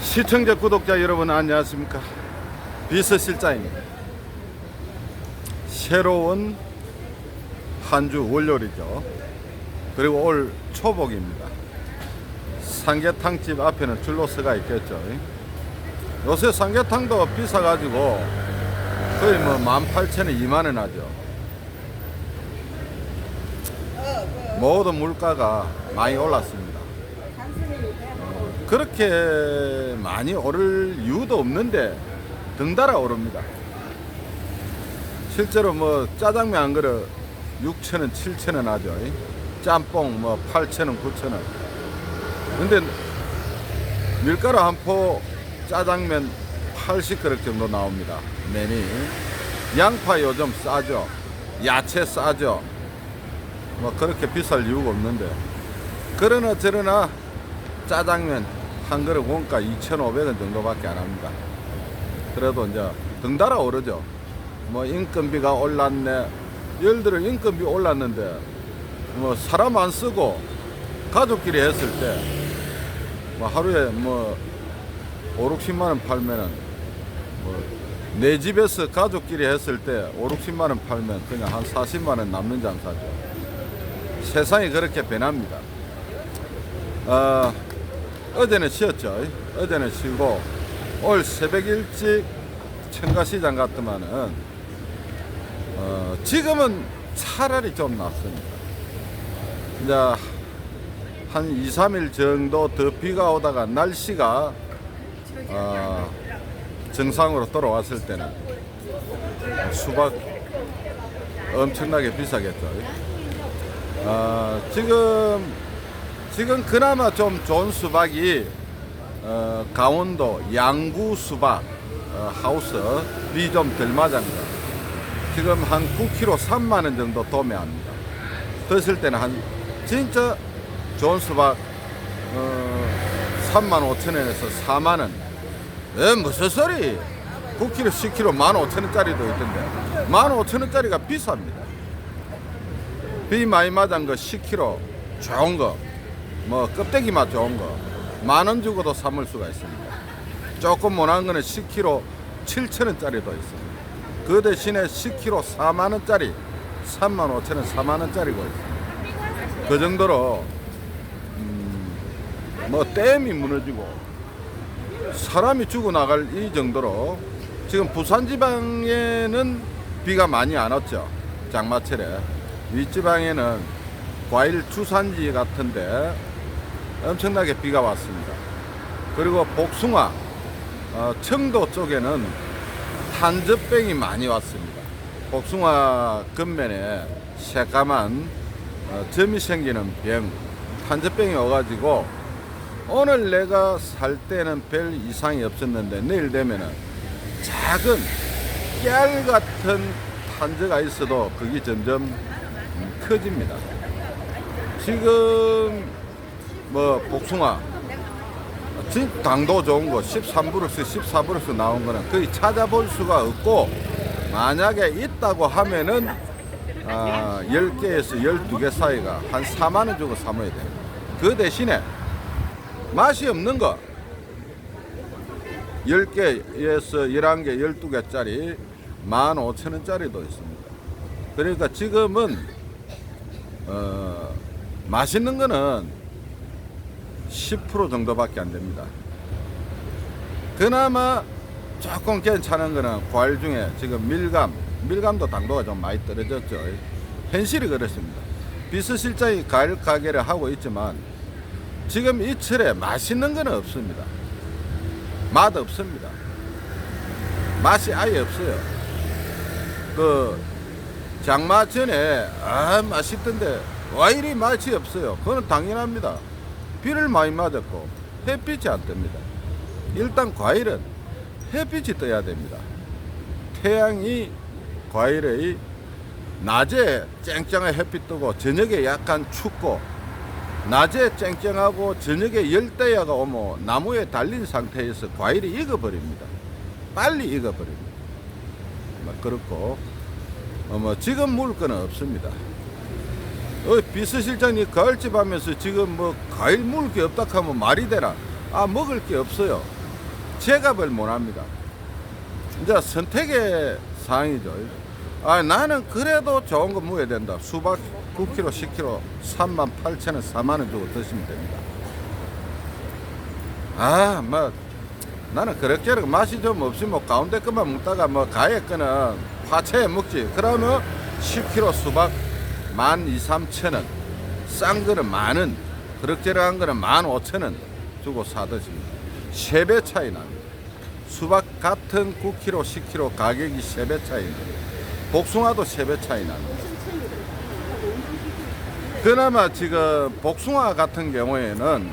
시청자 구독자 여러분 안녕하십니까? 비서실장입니다. 새로운 한 주 월요일이죠. 그리고 올 초복입니다. 삼계탕집 앞에는 줄로 서가 있겠죠. 요새 삼계탕도 비싸가지고 거의 뭐 18,000원 2만원 하죠. 모든 물가가 많이 올랐습니다 그렇게 많이 오를 이유도 없는데 등달아 오릅니다. 실제로 뭐 짜장면 한 그릇 6천원, 7천원 하죠. 짬뽕 뭐 8천원, 9천원. 근데 밀가루 한 포 짜장면 80그릇 정도 나옵니다. 메뉴. 양파 요즘 싸죠. 야채 싸죠. 뭐 그렇게 비쌀 이유가 없는데. 그러나 저러나 짜장면 한 그릇 원가 2,500원 정도밖에 안 합니다. 그래도 이제 등달아 오르죠. 뭐 인건비가 올랐네. 예를 들어 인건비 올랐는데 뭐 사람 안 쓰고 가족끼리 했을 때 뭐 하루에 뭐 5, 60만 원 팔면은 뭐 내 집에서 가족끼리 했을 때 5, 60만 원 팔면 그냥 한 40만 원 남는 장사죠. 세상이 그렇게 변합니다. 어, 어제는 쉬었죠. 어제는 쉬고 올 새벽 일찍 청가시장 갔더만은 어, 지금은 차라리 좀 낫습니다. 이제 한 2, 3일 정도 더 비가 오다가 날씨가 어, 정상으로 돌아왔을 때는 수박 엄청나게 비싸겠죠. 어, 지금 지금 그나마 좀 좋은 수박이 어, 강원도 양구 수박 어, 하우스비 좀덜 맞았니다 지금 한 9kg 3만 원 정도 도매합니다. 됐을 때는 한 진짜 좋은 수박 어, 3만 5천 원에서 4만 원. 에 무슨 소리? 9kg 10kg 1만 5천 원짜리도 있던데 1만 5천 원짜리가 비쌉니다. 비 많이 맞은 거 10kg 좋은 거 뭐 껍데기 맛 좋은 거 만 원 주고도 삼을 수가 있습니다. 조금 못한 거는 10kg 7천 원짜리도 있습니다. 그 대신에 10kg 4만 원짜리 3만 5천 원 4만 원짜리고 있습니다. 그 정도로 음, 뭐 댐이 무너지고 사람이 죽어 나갈 이 정도로 지금 부산 지방에는 비가 많이 안 왔죠. 장마철에 윗지방에는 과일 주산지 같은데 엄청나게 비가 왔습니다. 그리고 복숭아, 어, 청도 쪽에는 탄저병이 많이 왔습니다. 복숭아 겉면에 새까만 어, 점이 생기는 병, 탄저병이 와가지고 오늘 내가 살 때는 별 이상이 없었는데 내일 되면은 작은 깨알 같은 탄저가 있어도 그게 점점 음, 커집니다. 지금 뭐 복숭아 진 당도 좋은 거 13브룩스 14브룩스 나온 거는 거의 찾아볼 수가 없고 만약에 있다고 하면은 아, 10개에서 12개 사이가 한 4만 원 주고 사 먹어야 돼요. 그 대신에 맛이 없는 거 10개에서 11개, 12개짜리 15,000원짜리도 있습니다. 그러니까 지금은 어, 맛있는 거는 10% 정도밖에 안 됩니다. 그나마 조금 괜찮은 거는 과일 중에 지금 밀감, 밀감도 당도가 좀 많이 떨어졌죠. 현실이 그렇습니다. 비서실장이 과일 가게를 하고 있지만 지금 이 철에 맛있는 거는 없습니다. 맛 없습니다. 맛이 아예 없어요. 그 장마 전에 아 맛있던데 왜 이리 맛이 없어요? 그거는 당연합니다. 비를 많이 맞았고 햇빛이 안 뜹니다. 일단 과일은 햇빛이 떠야 됩니다. 태양이 과일의 낮에 쨍쨍한 햇빛 뜨고 저녁에 약간 춥고 낮에 쨍쨍하고 저녁에 열대야가 오면 나무에 달린 상태에서 과일이 익어버립니다. 빨리 익어버립니다. 뭐 그렇고 어, 뭐 지금 물건은 없습니다. 어, 비서실장님 가을집 하면서 지금 뭐 과일 먹을 게 없다 하면 말이 되나? 아 먹을 게 없어요. 제값을 못 합니다. 이제 선택의 사항이죠. 아 나는 그래도 좋은 거 먹어야 된다. 수박 9kg, 10kg, 3만 8천 원, 4만 원 주고 드시면 됩니다. 아, 뭐 나는 그렇게 맛이 좀 없이 뭐 가운데 것만 먹다가 뭐 가에 거는 화채에 먹지. 그러면 10kg 수박 1 만 2, 3천 원. 싼 거는 만 원. 그럭저럭한 거는 만 5천 원 주고 사 드십니다. 3배 차이 납니다. 수박 같은 9kg, 10kg 가격이 3배 차이 납니다. 복숭아도 3배 차이 납니다. 그나마 지금 복숭아 같은 경우에는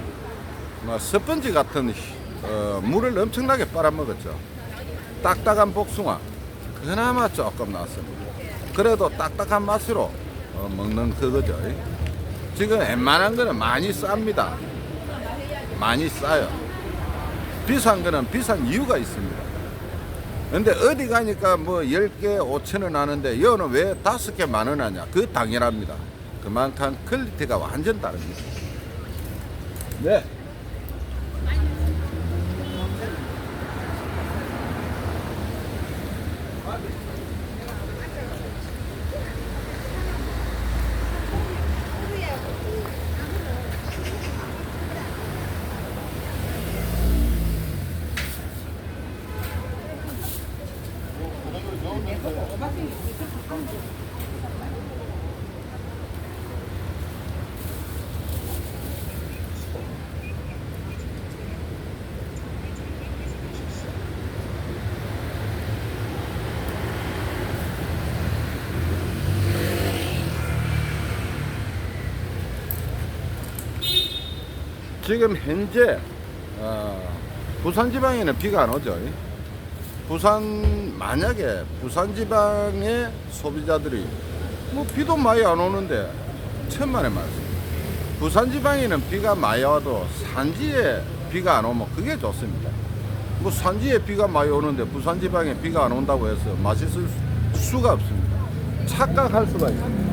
뭐 스펀지 같은 어, 물을 엄청나게 빨아먹었죠. 딱딱한 복숭아 그나마 조금 낫습니다. 그래도 딱딱한 맛으로 어, 먹는 그거죠. 지금 웬만한 거는 많이 쌉니다. 많이 싸요. 비싼 거는 비싼 이유가 있습니다. 근데 어디 가니까 뭐 10개 5천 원 하는데 여는 왜 다섯 개만원 하냐? 그 당연합니다. 그만큼 퀄리티가 완전 다릅니다. 네. 지금 현재 어, 부산 지방에는 비가 안 오죠. 부산 만약에 부산 지방의 소비자들이 뭐 비도 많이 안 오는데 천만에 많습니다. 부산 지방에는 비가 많이 와도 산지에 비가 안 오면 그게 좋습니다. 뭐 산지에 비가 많이 오는데 부산 지방에 비가 안 온다고 해서 맛있을 수- 수가 없습니다. 착각할 수가 있습니다.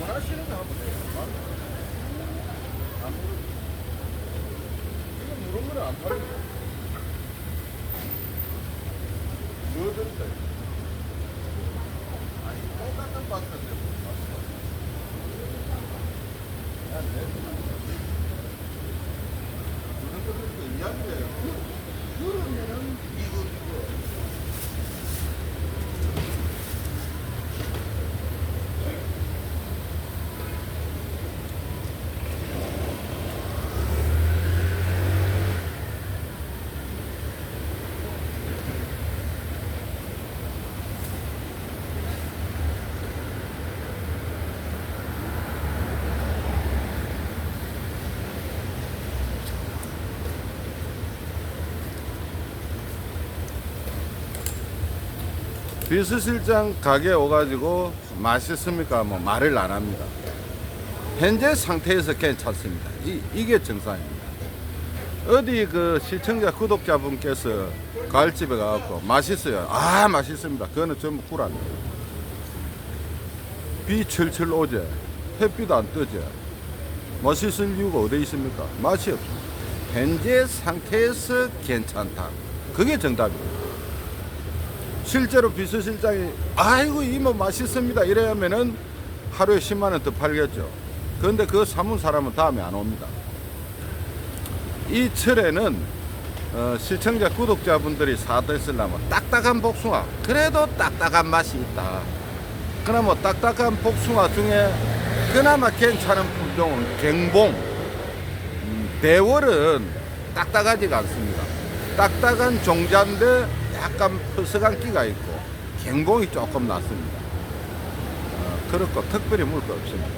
원하시는 거 한번 해요. 안 물어. 지금 물은 거는 안 팔리죠. 뭐든지. 아니, 똑같은 박스인데. 그런 것도 이야기예요. 그러면은 이거 이거. 비서실장 가게 오가지고 맛있습니까? 뭐 말을 안 합니다. 현재 상태에서 괜찮습니다. 이, 이게 정상입니다. 어디 그 시청자 구독자분께서 가을집에 가갖고 맛있어요. 아 맛있습니다. 그거는 전부 꿀합니다. 비 철철 오제 햇빛 안 뜨제 맛있을 이유가 어디 있습니까? 맛이 없습니다. 현재 상태에서 괜찮다. 그게 정답입니다. 실제로 비서실장이 아이고 이모 맛있습니다 이래야면은 하루에 10만 원 더 팔겠죠. 그런데 그거 사문 사람은 다음에 안 옵니다. 이 철에는 어, 시청자 구독자분들이 사드시려면 딱딱한 복숭아 그래도 딱딱한 맛이 있다. 그나마 딱딱한 복숭아 중에 그나마 괜찮은 품종은 갱봉 음, 대월은 딱딱하지가 않습니다. 딱딱한 종자인데 약간 퍼석한 끼가 있고 갱봉이 조금 낫습니다. 어, 그렇고 특별히 물 거 없습니다.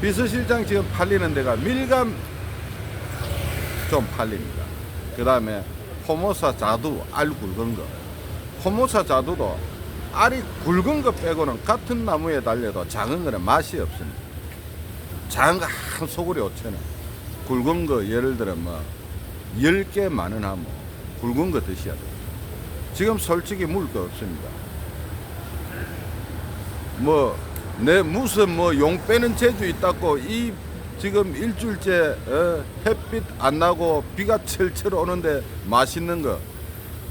비서실장 지금 팔리는 데가 밀감 좀 팔립니다. 그 다음에 포모사 자두 알 굵은 거. 포모사 자두도 알이 굵은 거 빼고는 같은 나무에 달려도 작은 거는 맛이 없습니다. 작은 거 한 소굴이 5천 원. 굵은 거 예를 들어 뭐 10개 만원 하면 굵은 거 드셔야 돼요. 지금 솔직히 물거 없습니다. 뭐, 내 무슨 뭐 용 빼는 재주 있다고 이 지금 일주일째 어, 햇빛 안 나고 비가 철철 오는데 맛있는 거.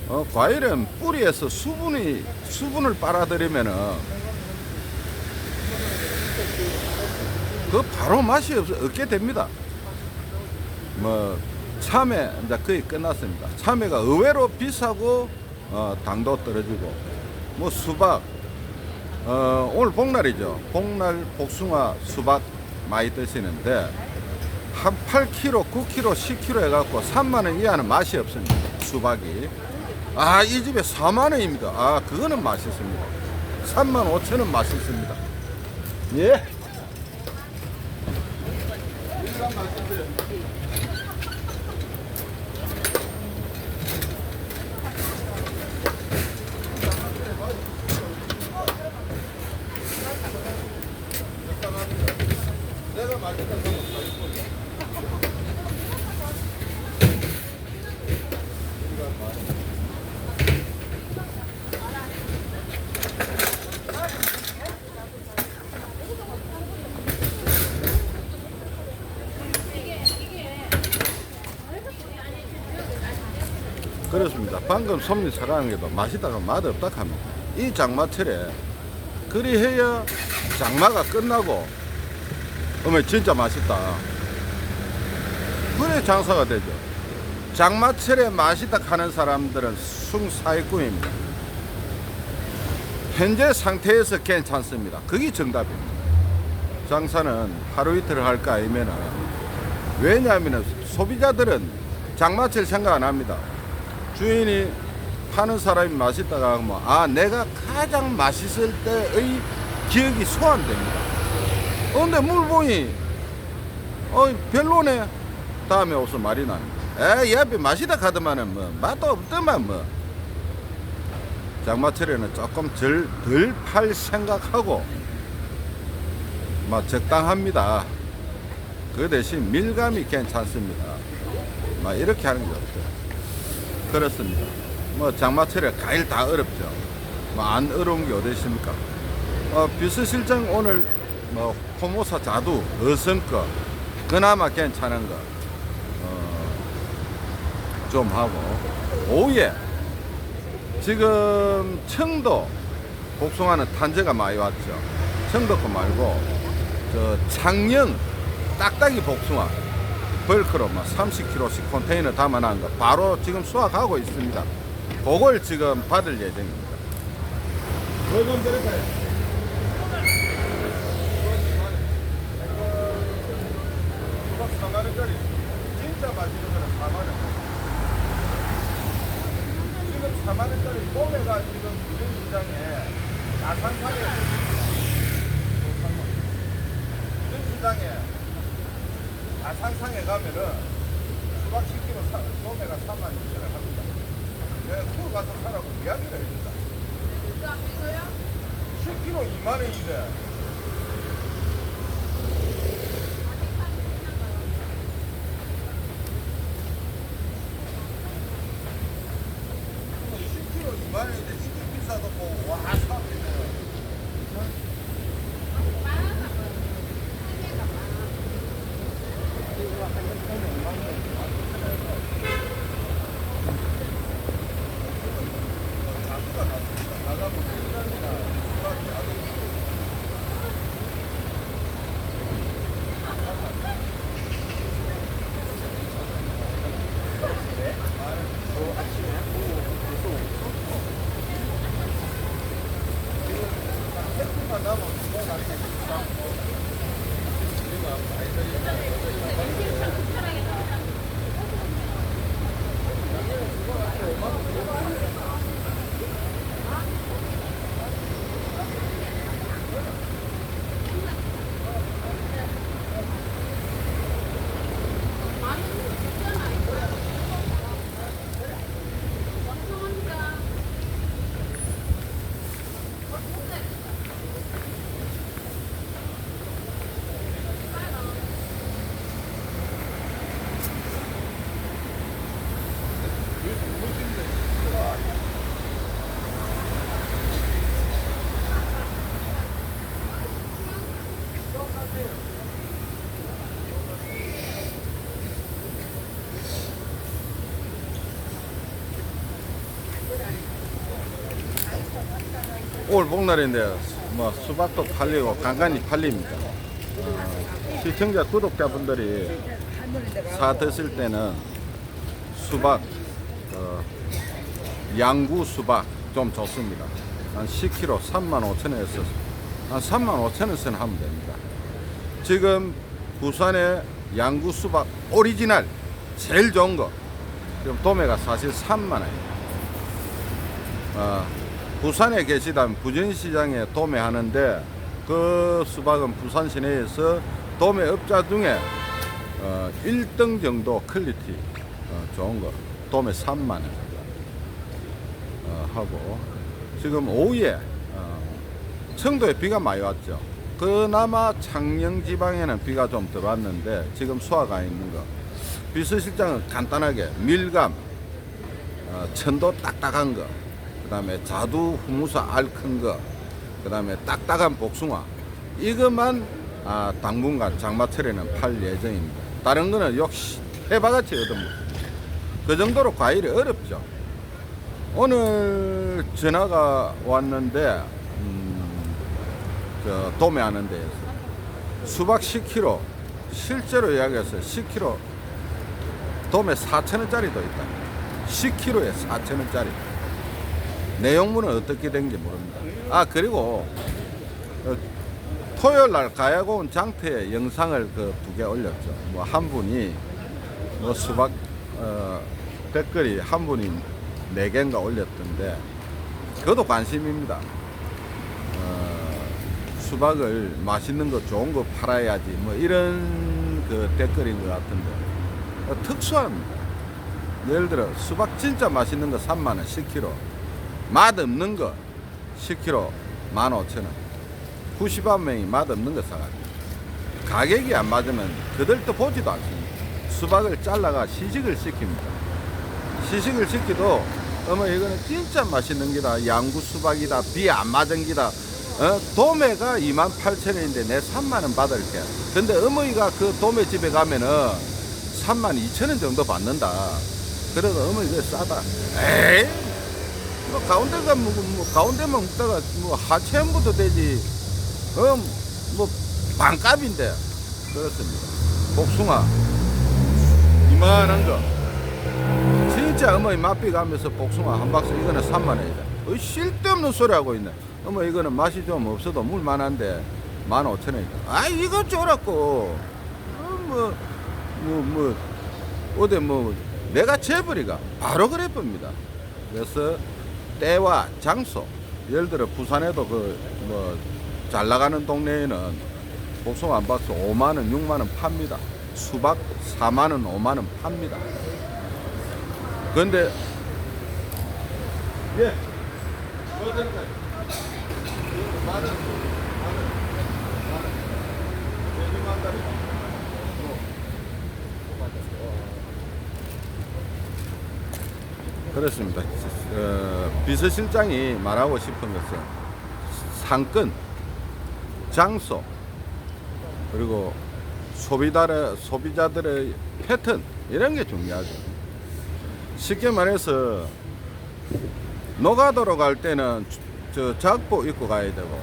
어, 과일은 뿌리에서 수분이, 수분을 빨아들이면은 그 바로 맛이 없, 없게 됩니다. 뭐, 참외 이제 거의 끝났습니다. 참외가 의외로 비싸고 어, 당도 떨어지고 뭐 수박 어, 오늘 복날이죠. 복날 복숭아 수박 많이 드시는데 한 8kg, 9kg, 10kg 해갖고 3만 원 이하는 맛이 없습니다. 수박이. 아, 이 집에 4만 원입니다. 아, 그거는 맛있습니다. 3만 5천 원 맛있습니다. 예. 그렇습니다. 방금 손님 사가는 게도 맛있다가 맛없다 합니다. 이 장마철에 그리 해야 장마가 끝나고 어머 진짜 맛있다. 그래 장사가 되죠. 장마철에 맛있다 하는 사람들은 숭사이꾼입니다. 현재 상태에서 괜찮습니다. 그게 정답입니다. 장사는 하루 이틀 할까 아니면은 왜냐하면 소비자들은 장마철 생각 안 합니다. 주인이 파는 사람이 맛있다가 하면 아 내가 가장 맛있을 때의 기억이 소환됩니다. 어, 근데 물봉이 어 별로네 다음에 오서 말이 나는 에이 앞에 맛이다 가더만은 뭐 맛도 없더만 뭐 장마철에는 조금 덜 덜 팔 생각하고 막 적당합니다. 그 대신 밀감이 괜찮습니다. 막 이렇게 하는 게 없죠. 그렇습니다. 뭐 장마철에 과일 다 어렵죠. 뭐 안 어려운 게 어디 있습니까? 어, 비서실장 오늘 뭐 호모사 자두 어선 거 그나마 괜찮은 거좀 하고 오후에 지금 청도 복숭아는 탄저가 많이 왔죠. 청도 거 말고 저 창녕 딱딱이 복숭아 벌크로 막 30kg씩 컨테이너 담아놓은 거 바로 지금 수확하고 있습니다. 그걸 지금 받을 예정입니다. 월급 드릴까요? 수박 4만 원짜리 진짜 맛있는 거는 4만 원. 지금 4만 원짜리 봄에가 지금 무슨 시장에 나산산에 무슨 시장에 아산상에 가면은 수박 10kg 사, 봄에가 3만 6천 원 합니다. 내가 그거 가서 사라고 이야기를 해준다. 10kg 2만 원인데. 올 복날인데 뭐 수박도 팔리고 간간히 팔립니다. 어, 시청자 구독자분들이 사 드실 때는 수박 어, 양구 수박 좀 좋습니다. 한 10kg 3만 5천 원에서 한 3만 5천 원선 하면 됩니다. 지금 부산의 양구 수박 오리지널 제일 좋은 거 지금 도매가 사실 3만 원입니다. 어, 부산에 계시다면 부전시장에 도매하는데 그 수박은 부산 시내에서 도매업자 중에 어, 1등 정도 퀄리티 어, 좋은 거 도매 3만 원 어, 하고 지금 오후에 어, 청도에 비가 많이 왔죠. 그나마 창녕 지방에는 비가 좀 들어왔는데 지금 수화가 있는 거. 비서실장은 간단하게 밀감 어, 천도 딱딱한 거 그다음에 자두 후무사 알 큰 거 그다음에 딱딱한 복숭아 이것만 아, 당분간 장마철에는 팔 예정입니다. 다른 거는 역시 해바같이 얻어먹고 그 정도로 과일이 어렵죠. 오늘 전화가 왔는데 음, 저 도매하는 데에서 수박 10kg 실제로 이야기해서 10kg 도매 4천원짜리도 있다. 10kg에 4천원짜리. 내용물은 어떻게 된지 모릅니다. 아 그리고 어, 토요일 날 가야고 온 장터에 영상을 그 두 개 올렸죠. 뭐 한 분이 뭐 수박 어, 댓글이 한 분이 네 개인가 올렸던데 그것도 관심입니다. 어, 수박을 맛있는 거 좋은 거 팔아야지 뭐 이런 그 댓글인 것 같은데 어, 특수합니다. 예를 들어 수박 진짜 맛있는 거 3만 원 10kg 맛 없는 거 10kg 15,000원. 91명이 맛 없는 거 사가지고. 가격이 안 맞으면 그들도 보지도 않습니다. 수박을 잘라가 시식을 시킵니다. 시식을 시키도 어머 이거는 진짜 맛있는 기다. 양구 수박이다. 비 안 맞은 기다. 어? 도매가 2만 8천 원인데 내 3만 원 받을게. 근데 어머니가 그 도매 집에 가면은 3만 2천 원 정도 받는다. 그래도 어머니 이거 싸다? 에이 뭐 가운데가 뭐, 뭐 가운데만 먹다가 뭐 하체험부터 되지 어뭐 반값인데 그렇습니다 복숭아 이만한 거 진짜 어머니 맛비 가면서 복숭아 한 박스 이거는 3만 원이다. 어, 쓸데없는 소리 하고 있네. 어머 이거는 맛이 좀 없어도 물 만한데 15,000원이다. 아 이거 쫄았고 어, 뭐, 뭐, 뭐, 어디 뭐 내가 재벌이가 바로 그래 봅니다. 그래서 때와 장소 예를 들어 부산에도 그 뭐 잘 나가는 동네에는 복숭아 한 박스 5만 원, 6만 원 팝니다. 수박 4만 원, 5만 원 팝니다. 근데 예. 그렇습니다. 어, 비서실장이 말하고 싶은 것은 상권, 장소, 그리고 소비자의, 소비자들의 패턴 이런 게 중요하죠. 쉽게 말해서 노가도로 갈 때는 저 작복 입고 가야 되고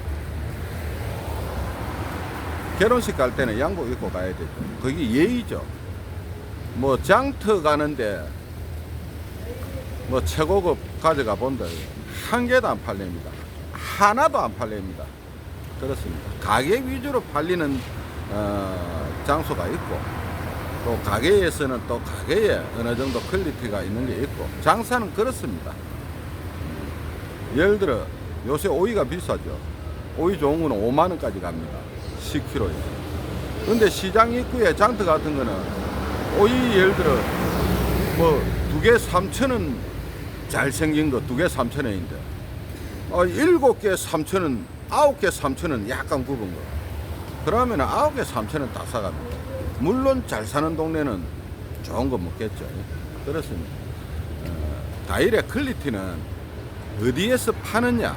결혼식 갈 때는 양복 입고 가야 되죠. 그게 예의죠. 뭐 장터 가는데 뭐 최고급 가져가 본다. 한 개도 안 팔립니다. 하나도 안 팔립니다. 그렇습니다. 가격 위주로 팔리는 어, 장소가 있고 또 가게에서는 또 가게에 어느 정도 퀄리티가 있는 게 있고 장사는 그렇습니다. 예를 들어 요새 오이가 비싸죠. 오이 좋은 거는 5만 원까지 갑니다. 10kg에. 근데 시장 입구에 장터 같은 거는 오이 예를 들어 뭐 두 개 3천 원 잘생긴 거 두개 3천 원인데 어, 일곱 개 3천 원, 아홉 개 3천 원 약간 굽은 거. 그러면 아홉 개 3천 원 다 사갑니다. 물론 잘 사는 동네는 좋은 거 먹겠죠. 그렇습니다. 어, 과일의 퀄리티는 어디에서 파느냐,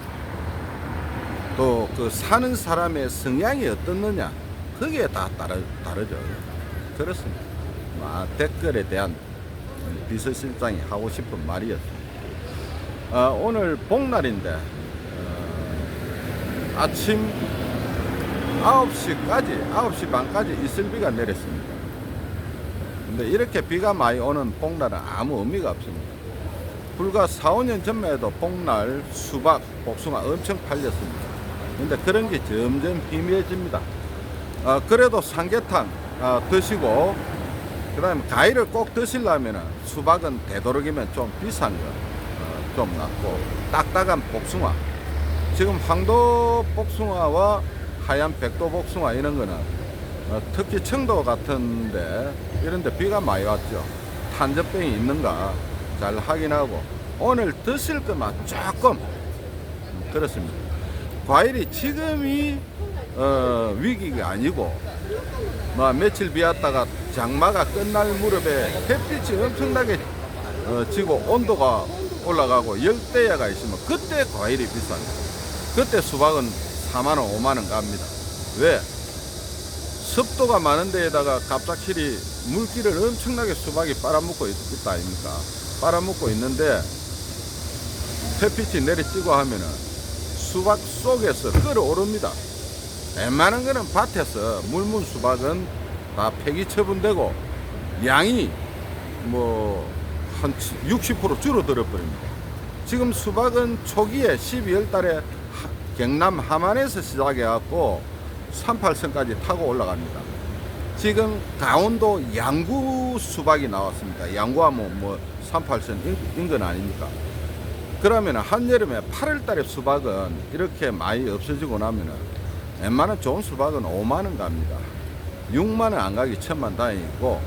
또 그 사는 사람의 성향이 어떻느냐, 거기에 다 다르, 다르죠. 그렇습니다. 아, 댓글에 대한 비서실장이 하고 싶은 말이었습니다. 어, 오늘 복날인데 어, 아침 9시까지 9시 반까지 이슬비가 내렸습니다. 근데 이렇게 비가 많이 오는 복날은 아무 의미가 없습니다. 불과 4, 5년 전만 해도 복날, 수박, 복숭아 엄청 팔렸습니다. 근데 그런 게 점점 희미해집니다. 어, 그래도 삼계탕 어, 드시고 그 다음에 과일을 꼭 드시려면 수박은 되도록이면 좀 비싼 거, 어, 좀 낫고 딱딱한 복숭아. 지금 황도 복숭아와 하얀 백도 복숭아 이런 거는 어, 특히 청도 같은데 이런데 비가 많이 왔죠. 탄저병이 있는가 잘 확인하고 오늘 드실 것만 조금 그렇습니다. 과일이 지금이 어, 위기가 아니고 뭐 며칠 비 왔다가 장마가 끝날 무렵에 햇빛이 엄청나게 어, 지고 온도가 올라가고 열대야가 있으면 그때 과일이 비쌉니다. 그때 수박은 4만 원, 5만 원 갑니다. 왜? 습도가 많은 데에다가 갑작스레 물기를 엄청나게 수박이 빨아먹고 있, 있다 아닙니까? 빨아먹고 있는데 햇빛이 내리쬐고 하면은 수박 속에서 끓어오릅니다. 웬만한 거는 밭에서 물문 수박은 다 폐기 처분되고 양이 뭐 한 60% 줄어들어 버립니다. 지금 수박은 초기에 12월 달에 하- 경남 함안에서 시작해 갖고 38선까지 타고 올라갑니다. 지금 강원도 양구 수박이 나왔습니다. 양구하면 뭐 38선 인근 아닙니까? 그러면 한여름에 8월 달에 수박은 이렇게 많이 없어지고 나면은 웬만한 좋은 수박은 5만 원 갑니다. 6만 원 안 가기 천만 다행이고 어,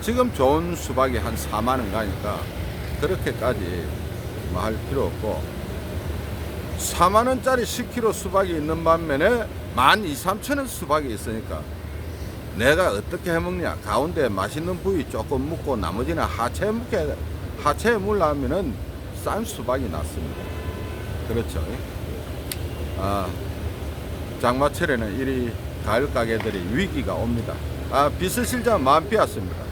지금 좋은 수박이 한 4만 원 가니까 그렇게까지 뭐 할 필요 없고 4만 원짜리 10kg 수박이 있는 반면에 만 2, 3천 원 수박이 있으니까 내가 어떻게 해먹냐? 가운데 맛있는 부위 조금 묻고 나머지는 하체에 묻게 하체에 물라면은 싼 수박이 낫습니다. 그렇죠? 아 장마철에는 이리 가을 가게들이 위기가 옵니다. 아 비스 실장 마음 비었습니다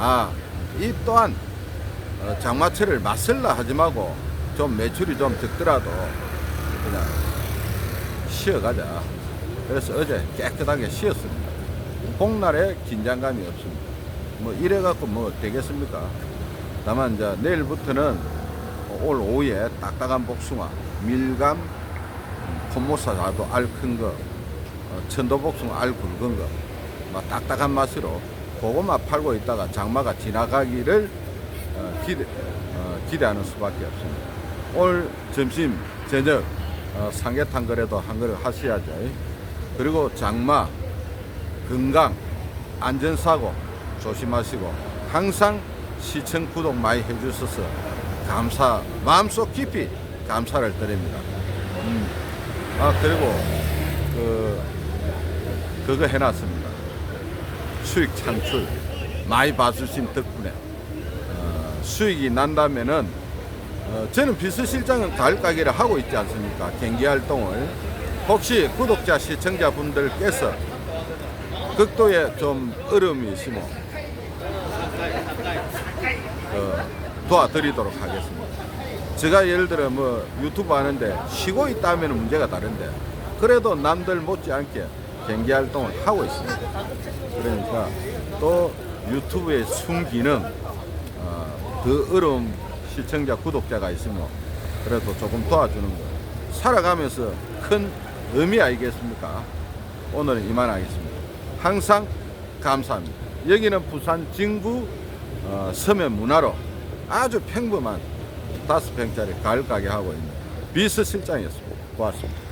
아 이 또한 어, 장마철을 맞설라 하지 말고 좀 매출이 좀 적더라도 그냥 쉬어가자 그래서 어제 깨끗하게 쉬었습니다 복날에 긴장감이 없습니다. 뭐 이래갖고 뭐 되겠습니까? 다만 이제 내일부터는 올 오후에 딱딱한 복숭아, 밀감, 콤모사 자도 알 큰 거, 어, 천도 복숭아 알 굵은 거, 막 딱딱한 맛으로 그것만 팔고 있다가 장마가 지나가기를 어, 기대, 어, 기대하는 수밖에 없습니다. 올 점심, 저녁 어, 삼계탕 거래도 한 그릇 하셔야죠. 그리고 장마, 건강, 안전사고 조심하시고 항상 시청 구독 많이 해주셔서 감사, 마음속 깊이 감사를 드립니다. 음. 아, 그리고 그, 그거 해놨습니다. 수익 창출 많이 봐주신 덕분에 어, 수익이 난다면은 어, 저는 비서실장은 가을 가게를 하고 있지 않습니까? 경기 활동을 혹시 구독자 시청자분들께서 극도에 좀 어려움이 있으면 어, 도와드리도록 하겠습니다. 제가 예를 들어 뭐 유튜브 하는데 쉬고 있다면 문제가 다른데 그래도 남들 못지않게 경기 활동을 하고 있습니다. 그러니까 또 유튜브의 순기능 어, 그 어려움 시청자 구독자가 있으면 그래도 조금 도와주는 거 살아가면서 큰 의미 아니겠습니까? 오늘은 이만 하겠습니다. 항상 감사합니다. 여기는 부산 진구 어, 서면 문화로 아주 평범한 다섯 평짜리 가을 가게 하고 있는 비서 실장이었습니다. 고맙습니다.